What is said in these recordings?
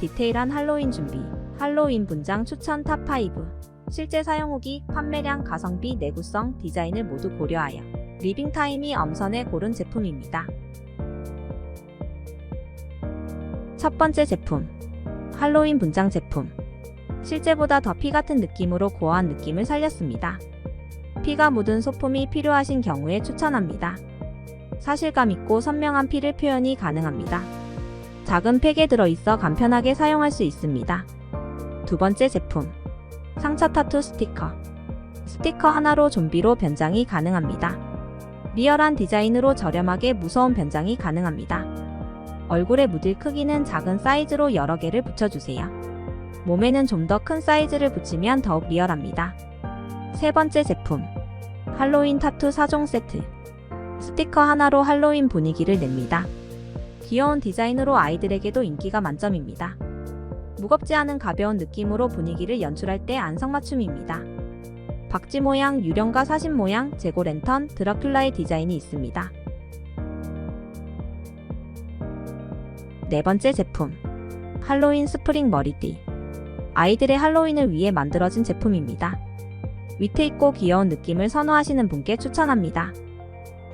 디테일한 할로윈 준비. 할로윈 분장 추천 탑5. 실제 사용 후기, 판매량, 가성비, 내구성, 디자인을 모두 고려하여 리빙 타임이 엄선해 고른 제품입니다. 첫 번째 제품. 할로윈 분장 제품. 실제보다 더 피 같은 느낌으로 고어한 느낌을 살렸습니다. 피가 묻은 소품이 필요하신 경우에 추천합니다. 사실감 있고 선명한 피를 표현이 가능합니다. 작은 팩에 들어있어 간편하게 사용할 수 있습니다. 두 번째 제품. 상처 타투 스티커. 스티커 하나로 좀비로 변장이 가능합니다. 리얼한 디자인으로 저렴하게 무서운 변장이 가능합니다. 얼굴에 묻을 크기는 작은 사이즈로 여러 개를 붙여주세요. 몸에는 좀 더 큰 사이즈를 붙이면 더욱 리얼합니다. 세 번째 제품. 할로윈 타투 4종 세트. 스티커 하나로 할로윈 분위기를 냅니다. 귀여운 디자인으로 아이들에게도 인기가 만점입니다. 무겁지 않은 가벼운 느낌으로 분위기를 연출할 때 안성맞춤입니다. 박쥐 모양, 유령과 사신 모양, 재고 랜턴, 드라큘라의 디자인이 있습니다. 네 번째 제품. 할로윈 스프링 머리띠. 아이들의 할로윈을 위해 만들어진 제품입니다. 위트 있고 귀여운 느낌을 선호하시는 분께 추천합니다.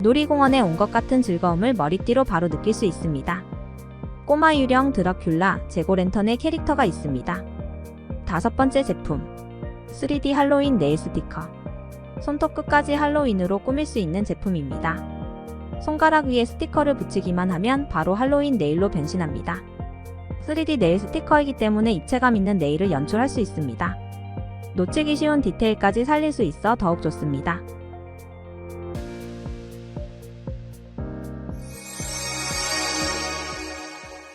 놀이공원에 온 것 같은 즐거움을 머리띠로 바로 느낄 수 있습니다. 꼬마 유령 드라큘라, 재고 랜턴의 캐릭터가 있습니다. 다섯 번째 제품. 3D 할로윈 네일 스티커. 손톱 끝까지 할로윈으로 꾸밀 수 있는 제품입니다. 손가락 위에 스티커를 붙이기만 하면 바로 할로윈 네일로 변신합니다. 3D 네일 스티커이기 때문에 입체감 있는 네일을 연출할 수 있습니다. 놓치기 쉬운 디테일까지 살릴 수 있어 더욱 좋습니다.